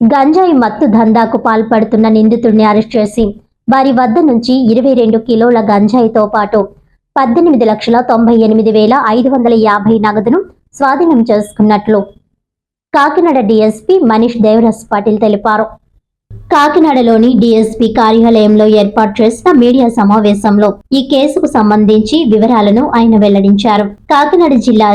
గంజాయి మత్తు దందాకు పాల్పడుతున్న నిందితుడిని అరెస్ట్ చేసి వారి వద్ద నుంచి ఇరవై రెండు కిలోల గంజాయితో పాటు పద్దెనిమిది లక్షల తొంభై ఎనిమిది వేల ఐదు వందల యాభై నగదును స్వాధీనం చేసుకున్నట్లు కాకినాడ డీఎస్పీ మనీష్ దేవరాజ్ పాటిల్ తెలిపారు. కాకినాడలోని డీఎస్పీ కార్యాలయంలో ఏర్పాటు చేసిన మీడియా సమావేశంలో ఈ కేసుకు సంబంధించి వివరాలను ఆయన వెల్లడించారు. కాకినాడ జిల్లా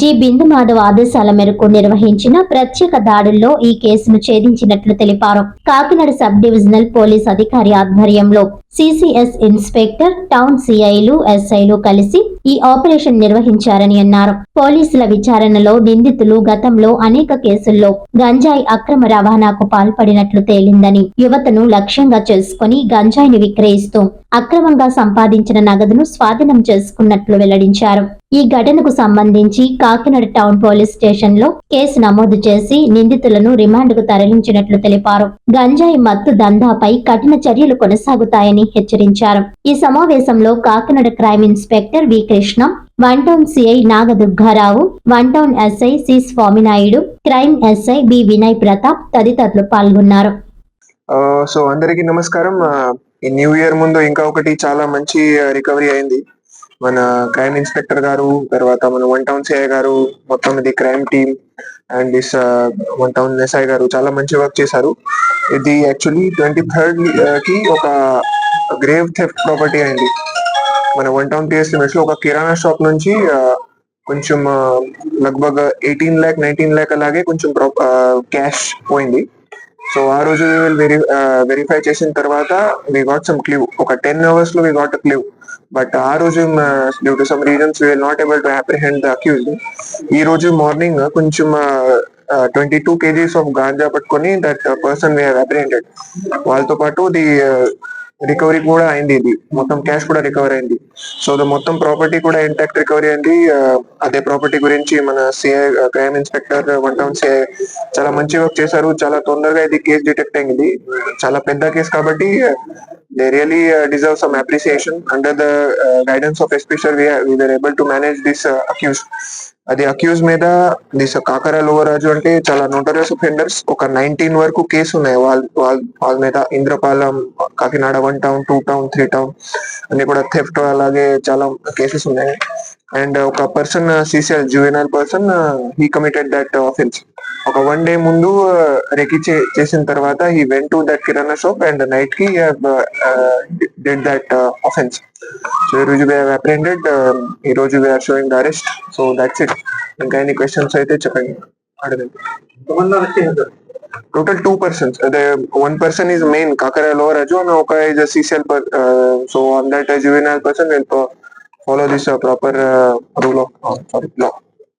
జి. బిందు మాధవ్ ఆదేశాల మేరకు నిర్వహించిన ప్రత్యేక దాడుల్లో ఈ కేసును ఛేదించినట్లు తెలిపారు. కాకినాడ సబ్ డివిజనల్ పోలీస్ అధికారి ఆధ్వర్యంలో సిసిఎస్ ఇన్స్పెక్టర్ టౌన్ సిఐలు ఎస్ఐలు కలిసి ఈ ఆపరేషన్ నిర్వహించారని అన్నారు. పోలీసుల విచారణలో నిందితులు గతంలో అనేక కేసుల్లో గంజాయి అక్రమ రవాణాకు పాల్పడినట్లు తేలిందని యువతను లక్ష్యంగా చేసుకుని గంజాయిని విక్రయిస్తూ అక్రమంగా సంపాదించిన నగదును స్వాధీనం చేసుకున్నట్లు వెల్లడించారు. ఈ ఘటనకు సంబంధించి కాకినాడ టౌన్ పోలీస్ స్టేషన్లో కేసు నమోదు చేసి నిందితులను రిమాండ్కు తరలించినట్లు తెలిపారు. గంజాయి మత్తు దందాపై కఠిన చర్యలు కొనసాగుతాయని హెచ్చరించారు. ఈ సమావేశంలో Kakinada crime inspector V. Krishna one town CI Nagadurgarao one town SI C. Swaminaidu crime SI B. Vinay Pratap తదితరులు పాల్గొన్నారు. సో అందరికీ నమస్కారం. ఈ న్యూ ఇయర్ ముందు ఇంకా ఒకటి చాలా మంచి రికవరీ అయింది. మన క్రైమ్ ఇన్స్పెక్టర్ గారు తర్వాత మన వన్ టౌన్ సిఐ గారు మొత్తం ఇది crime team and this one town SI గారు చాలా మంచి వర్క్ చేశారు. ఇది యాక్చువల్లీ ట్వంటీ థర్డ్కి ఒక గ్రేవ్ థెఫ్ట్ ప్రాపర్టీ అయింది. మన వన్ టౌన్ పిఎస్ లిమిట్స్లో ఒక కిరాణా షాప్ నుంచి కొంచెం లగ్భగ్ ఎయిటీన్ ల్యాక్ నైన్టీన్ ల్యాక్ అలాగే కొంచెం క్యాష్ పోయింది. సో ఆ రోజు వెరీ వెరిఫై uh, చేసిన తర్వాత వి గాట్ సమ్ క్లూ ఒక టెన్ అవర్స్లో వి గాట్ క్లూ బట్ ఆ రోజు due to some reasons we not able to apprehend the accused ఈ రోజు మార్నింగ్ uh, కొంచెం uh, twenty two KGs of ganja పట్టుకొని దట్ పర్సన్ వీ అప్రిహెండెడ్ వాళ్ళతో పాటు ది రికవరీ కూడా అయింది ఇది. మొత్తం క్యాష్ కూడా రికవర్ అయింది. సో ద మొత్తం ప్రాపర్టీ కూడా ఇంటాక్ట్ రికవరీ అయింది అదే ప్రాపర్టీ గురించి మన CI crime inspector one town CI చాలా మంచి వర్క్ చేశారు. చాలా తొందరగా ఇది కేసు డిటెక్ట్ అయింది. చాలా పెద్ద కేసు కాబట్టి they really deserve some appreciation under the guidance of especial we were able to manage this accused అది అక్యూజ్ మీద దిస్ కాకర లోవరాజు అంటే చాలా నోటరియస్ అఫెండర్స్ ఒక నైన్టీన్ వరకు కేసు ఉన్నాయి. వాళ్ళ వాళ్ళ వాళ్ళ మీద Indrapalem Kakinada one town two town three town అన్ని కూడా థెఫ్ట్ అలాగే చాలా కేసెస్ ఉన్నాయి. అండ్ ఒక person CCL junior person he committed that offence ఒక వన్ డే ముందు uh, రెకి చేసిన తర్వాత he went to that kirana shop and నైట్కి డెడ్ దట్ ఆఫెన్స్ సో ఈ రోజు వీఆర్ అప్రెండెడ్ um, ఈ రోజు we are showing the arrest so that's it ఇంకా ఎన్ని క్వశ్చన్స్ అయితే చెప్పండి. అడగండి. టోటల్ టూ పర్సన్స్ అదే one person is main Kakara Lovaraju and ఒక is CCL so on that juvenile person will follow this proper rule of sorry law